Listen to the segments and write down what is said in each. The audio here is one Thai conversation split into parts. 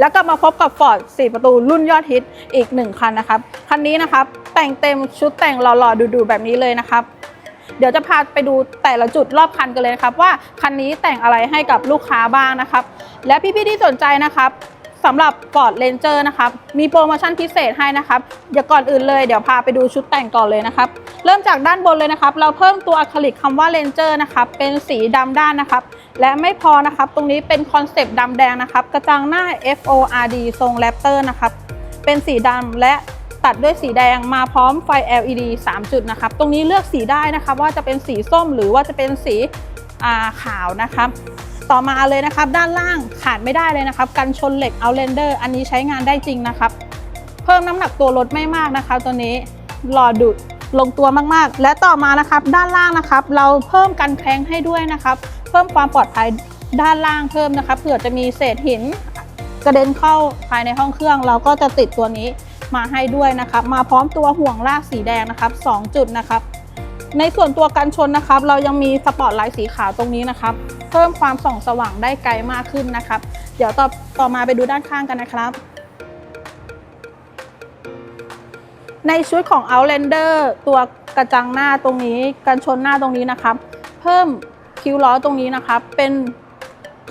แล้วก็มาพบกับ Ford 4 ประตูรุ่นยอดฮิตอีก 1 คันนะครับ คันนี้นะครับ แต่งเต็มชุดแต่งหล่อๆดูๆแบบนี้เลยนะครับ เดี๋ยวจะพาไปดูแต่ละจุดรอบคันกันเลยครับ ว่าคันนี้แต่งอะไรให้กับลูกค้าบ้างนะครับ และพี่ๆที่สนใจนะครับ สำหรับ Ford Ranger นะครับ มีโปรโมชั่นพิเศษให้นะครับเดี๋ยวก่อนอื่นเลยเดี๋ยวพาไปดูชุดแต่งก่อนเลยนะครับ เริ่มจากด้านบนเลยนะครับ เราเพิ่มตัวอะคริลิกคำว่า Ranger นะครับ เป็นสีดำด้านนะครับ และไม่พอนะครับ ตรงนี้เป็นคอนเซปต์ดำแดงนะครับ กระจังหน้า FORD ทรงแรปเตอร์นะครับ เป็นสีดำและตัดด้วยสีแดงมาพร้อมไฟ LED 3 จุดนะครับ ตรงนี้เลือกสีได้นะครับว่าจะเป็นสีส้มหรือว่าจะเป็นสีขาวนะครับ ต่อมาเลยนะครับ ด้านล่างขาดไม่ได้เลยนะครับ กันชนเหล็กเอาเลนเดอร์อันนี้ใช้งานได้จริงนะครับ เพิ่มน้ำหนักตัวรถไม่มากนะคะตัวนี้หล่อดุดลงตัวมากๆ และต่อมานะครับ ด้านล่างนะครับ เราเพิ่มกันแคงให้ด้วยนะครับ เพิ่มความปลอดภัยด้านล่างเพิ่มนะครับเผื่อจะมีเศษหินกระเด็นเข้าภายในห้องเครื่อง เราก็จะติดตัวนี้มาให้ด้วยนะครับ มาพร้อมตัวห่วงลากสีแดงนะครับ 2 จุดนะครับ ในส่วนตัวกันชนนะครับ เรายังมีสปอตไลท์สีขาวตรงนี้นะครับ พิ่มความส่องสว่างได้ไกลมากขึ้นนะครับ เดี๋ยวต่อต่อมาไปดูด้านข้างกันนะครับ ในชุดของ Outlander ตัวกระจังหน้าตรงนี้กันชนหน้าตรงนี้นะครับ เพิ่มคิ้วล้อตรงนี้นะครับ เป็น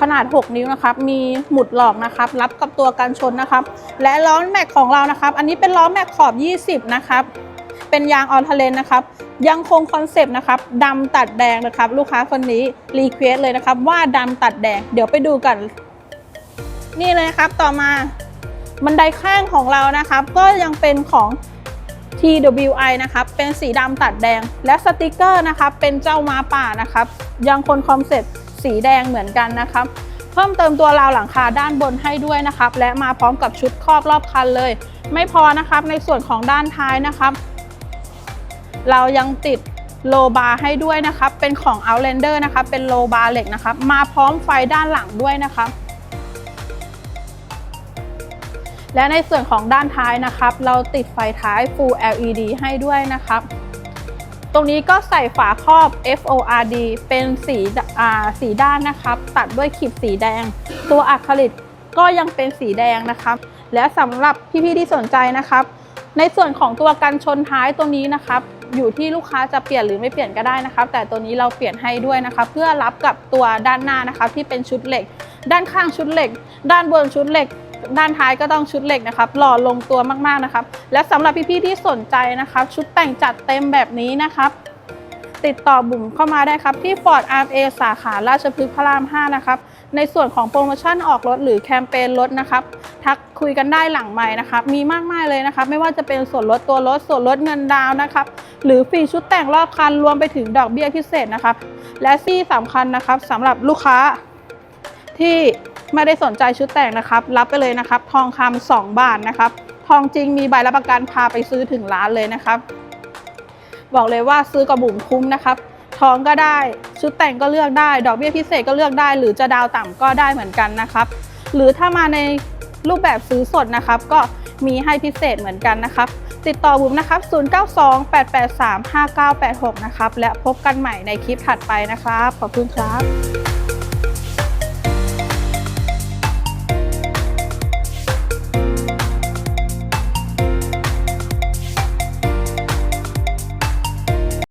ขนาด 6 นิ้วนะครับ มีหมุดหลอกนะครับ รับกับตัวกันชนนะครับ และล้อแม็กของเรานะครับ อันนี้เป็นล้อแม็กขอบ 20 นะครับ เป็นยางออนทะเลนนะครับ ยังคงคอนเซปต์นะครับดำตัดแดงนะครับ ลูกค้าคนนี้รีเควสเลยนะครับ ว่าดำตัดแดง เดี๋ยวไปดูกัน นี่เลยครับต่อมาบันไดข้างของเรานะครับ ก็ยังเป็นของ TWI นะครับ เป็นสีดำตัดแดง และสติกเกอร์นะครับ เป็นเจ้าม้าป่านะครับ ยังคนคอนเซปต์สีแดงเหมือนกันนะครับเพิ่มเติมตัวราวหลังคาด้านบนให้ด้วยนะครับ และมาพร้อมกับชุดครอบรอบคันเลย ไม่พอนะครับในส่วนของด้านท้ายนะครับ เรายังติดโลบาร์ให้ด้วยนะครับ เป็นของ Outlander นะครับเป็นโลบาร์เหล็กนะครับ มาพร้อมไฟด้านหลังด้วยนะครับและในส่วนของด้านท้ายนะครับ เราติดไฟท้าย Full LED ให้ด้วยนะครับ ตรงนี้ก็ใส่ฝาครอบ FORD เป็นสีสีด้านนะครับ ตัดด้วยขีดสีแดง ตัวอะคริลิกก็ยังเป็นสีแดงนะครับ และสำหรับพี่ๆที่สนใจนะครับ ในส่วนของตัวกันชนท้ายตัวนี้นะครับ อยู่ที่ลูกค้าจะเปลี่ยนหรือไม่เปลี่ยนก็ได้นะครับ แต่ตัวนี้เราเปลี่ยนให้ด้วยนะคะ เพื่อรับกับตัวด้านหน้านะครับที่เป็นชุดเหล็ก ด้านข้างชุดเหล็ก ด้านบนชุดเหล็ก ด้านท้ายก็ต้องชุดเหล็กนะครับหล่อลงตัวมากๆนะครับ และสำหรับพี่ๆที่สนใจนะครับ ชุดแต่งจัดเต็มแบบนี้นะครับ ติดต่อบุ๋มเข้ามาได้ครับที่ Ford RA สาขาราชพฤกษ์พระราม 5 นะครับในส่วนของโปรโมชั่นออกรถหรือแคมเปญลดนะครับ ทักคุยกันได้หลังใหม่นะครับ มีมากมายเลยนะครับ ไม่ว่าจะเป็นส่วนลดตัวรถส่วนลดเงินดาวนะครับ หรือฟรีชุดแต่งรอบคันรวมไปถึงดอกเบี้ยพิเศษนะครับและที่สำคัญนะครับสำหรับลูกค้าที่ไม่ได้สนใจชุดแต่งนะครับ รับไปเลยนะครับ ทองคำ2บาทนะครับ ทองจริงมีใบรับประกันพาไปซื้อถึงร้านเลยนะครับ บอกเลยว่าซื้อกับบุ๋มคุ้มนะครับทองก็ได้ชุดแต่งก็เลือกได้ ดอกเบี้ยพิเศษก็เลือกได้ หรือจะดาวต่ำก็ได้เหมือนกันนะครับ หรือถ้ามาในรูปแบบซื้อสดนะครับ ก็มีให้พิเศษเหมือนกันนะครับ ติดต่อบุ๋มนะครับ 0928835986 นะครับ และพบกันใหม่ในคลิปถัดไปนะครับ ขอบคุณครับ